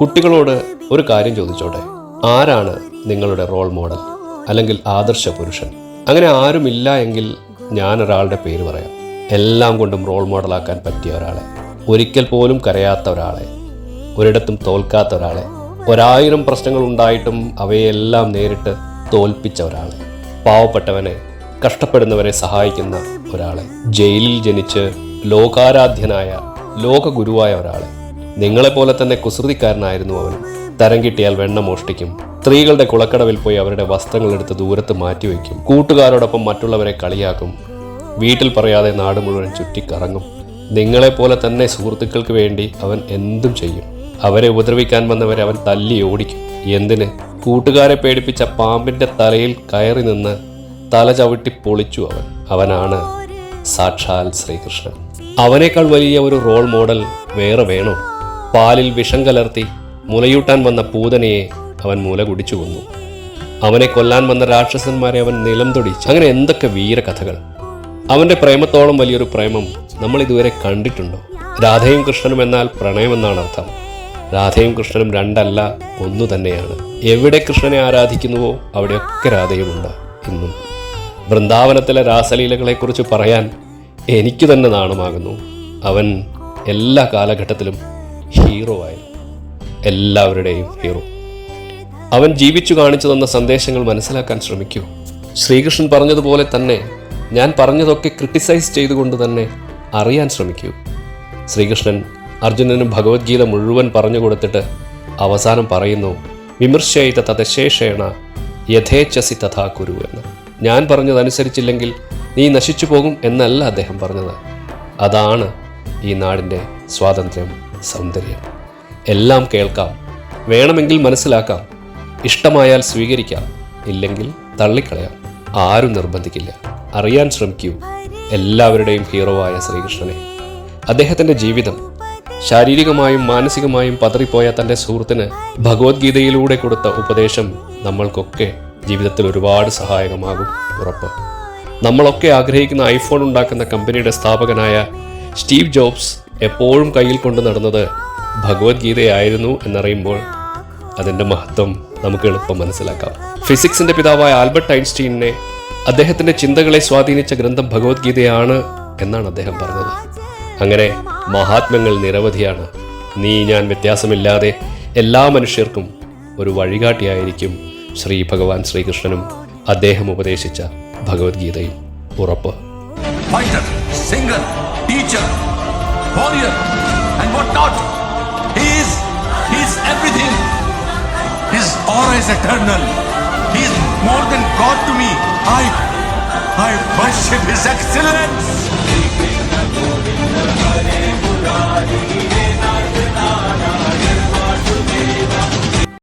കുട്ടികളോട് ഒരു കാര്യം ചോദിച്ചോട്ടെ? ആരാണ് നിങ്ങളുടെ റോൾ മോഡൽ അല്ലെങ്കിൽ ആദർശ പുരുഷൻ? അങ്ങനെ ആരുമില്ല എങ്കിൽ ഞാൻ ഒരാളുടെ പേര് പറയാം. എല്ലാം കൊണ്ടും റോൾ മോഡലാക്കാൻ പറ്റിയ ഒരാളെ. ഒരിക്കൽ പോലും കരയാത്ത ഒരാളെ. ഒരിടത്തും തോൽക്കാത്ത ഒരാളെ. ഒരായിരം പ്രശ്നങ്ങൾ ഉണ്ടായിട്ടും അവയെല്ലാം നേരിട്ട് തോൽപ്പിച്ച ഒരാളെ. പാവപ്പെട്ടവനെ കഷ്ടപ്പെടുന്നവരെ സഹായിക്കുന്ന ഒരാളെ. ജയിലിൽ ജനിച്ച് ലോകാരാധ്യനായ ലോകഗുരുവായ ഒരാളെ. നിങ്ങളെപ്പോലെ തന്നെ കുസൃതിക്കാരനായിരുന്നു അവൻ. തരം കിട്ടിയാൽ വെണ്ണ മോഷ്ടിക്കും. സ്ത്രീകളുടെ കുളക്കടവിൽ പോയി അവരുടെ വസ്ത്രങ്ങൾ എടുത്ത് ദൂരത്ത് മാറ്റിവെക്കും കൂട്ടുകാരോടൊപ്പം മറ്റുള്ളവരെ കളിയാക്കും. വീട്ടിൽ പറയാതെ നാട് മുഴുവൻ ചുറ്റിക്കറങ്ങും. നിങ്ങളെപ്പോലെ തന്നെ സുഹൃത്തുക്കൾക്ക് വേണ്ടി അവൻ എന്തും ചെയ്യും. അവരെ ഉപദ്രവിക്കാൻ വന്നവരെ അവൻ തല്ലി ഓടിക്കും. എന്തിന്? കൂട്ടുകാരെ പേടിപ്പിച്ച പാമ്പിന്റെ തലയിൽ കയറി നിന്ന് തല ചവിട്ടി പൊളിച്ചു അവൻ. അവനാണ് സാക്ഷാൽ ശ്രീകൃഷ്ണൻ. അവനേക്കാൾ വലിയ ഒരു റോൾ മോഡൽ വേറെ വേണോ? പാലിൽ വിഷം കലർത്തി മുലയൂട്ടാൻ വന്ന പൂതനയെ അവൻ മുല കുടിച്ചു കൊന്നു. അവനെ കൊല്ലാൻ വന്ന രാക്ഷസന്മാരെ അവൻ നിലം തൊടിച്ചു. അങ്ങനെ എന്തൊക്കെ വീരകഥകൾ. അവന്റെ പ്രേമത്തോളം വലിയൊരു പ്രേമം നമ്മൾ ഇതുവരെ കണ്ടിട്ടുണ്ടോ? രാധയും കൃഷ്ണനും എന്നാൽ പ്രണയമെന്നാണ് അർത്ഥം. രാധയും കൃഷ്ണനും രണ്ടല്ല ഒന്നു തന്നെയാണ്. എവിടെ കൃഷ്ണനെ ആരാധിക്കുന്നുവോ അവിടെയൊക്കെ രാധയുമുണ്ട് ഇന്നും. വൃന്ദാവനത്തിലെ രാസലീലകളെക്കുറിച്ച് പറയാൻ എനിക്ക് തന്നെ നാണമാകുന്നു. അവൻ എല്ലാ കാലഘട്ടത്തിലും ഹീറോ ആയിരുന്നു. എല്ലാവരുടെയും ഹീറോ. അവൻ ജീവിച്ചു കാണിച്ചു തന്ന സന്ദേശങ്ങൾ മനസ്സിലാക്കാൻ ശ്രമിക്കൂ. ശ്രീകൃഷ്ണൻ പറഞ്ഞതുപോലെ തന്നെ ഞാൻ പറഞ്ഞതൊക്കെ ക്രിട്ടിസൈസ് ചെയ്തുകൊണ്ട് തന്നെ അറിയാൻ ശ്രമിക്കൂ. ശ്രീകൃഷ്ണൻ അർജുനന് ഭഗവത്ഗീത മുഴുവൻ പറഞ്ഞു കൊടുത്തിട്ട് അവസാനം പറയുന്നു വിമർശയിത തദശേഷേണ യഥേച്ഛസി തഥാ കുരു എന്ന്. ഞാൻ പറഞ്ഞതനുസരിച്ചില്ലെങ്കിൽ നീ നശിച്ചു പോകും എന്നല്ല അദ്ദേഹം പറഞ്ഞത്. അതാണ് ഈ നാടിന്റെ സ്വാതന്ത്ര്യം സൗന്ദര്യം. എല്ലാം കേൾക്കാം. വേണമെങ്കിൽ മനസ്സിലാക്കാം. ഇഷ്ടമായാൽ സ്വീകരിക്കാം. ഇല്ലെങ്കിൽ തള്ളിക്കളയാം. ആരും നിർബന്ധിക്കില്ല. അറിയാൻ ശ്രമിക്കൂ. എല്ലാവരുടെയും ഹീറോ ആയ ശ്രീകൃഷ്ണനെ. അദ്ദേഹത്തിന്റെ ജീവിതം ശാരീരികമായും മാനസികമായും പതറിപ്പോയ തന്റെ സുഹൃത്തിന് ഭഗവത്ഗീതയിലൂടെ കൊടുത്ത ഉപദേശം നമ്മൾക്കൊക്കെ ജീവിതത്തിൽ ഒരുപാട് സഹായകമാകും ഉറപ്പ്. നമ്മളൊക്കെ ആഗ്രഹിക്കുന്ന ഐഫോൺ ഉണ്ടാക്കുന്ന കമ്പനിയുടെ സ്ഥാപകനായ സ്റ്റീവ് ജോബ്സ് എപ്പോഴും കയ്യിൽ കൊണ്ട് നടന്നത് ഭഗവത്ഗീതയായിരുന്നു എന്നറിയുമ്പോൾ അതിന്റെ മഹത്വം നമുക്ക് എളുപ്പം മനസ്സിലാക്കാം. ഫിസിക്സിന്റെ പിതാവായ ആൽബർട്ട് ഐൻസ്റ്റീനെ അദ്ദേഹത്തിന്റെ ചിന്തകളെ സ്വാധീനിച്ച ഗ്രന്ഥം ഭഗവത്ഗീതയാണ് എന്നാണ് അദ്ദേഹം പറഞ്ഞത്. അങ്ങനെ മഹാത്മ്യങ്ങൾ നിരവധിയാണ്. നീ ഞാൻ വ്യത്യാസമില്ലാതെ എല്ലാ മനുഷ്യർക്കും ഒരു വഴികാട്ടിയായിരിക്കും ശ്രീ ഭഗവാൻ ശ്രീകൃഷ്ണനും അദ്ദേഹം ഉപദേശിച്ച ഭഗവത്ഗീതയും ഉറപ്പ്. Fighter singer teacher, warrior, and what not. He is, he is everything. His aura is eternal. He is more than God to me. I, I worship His excellence.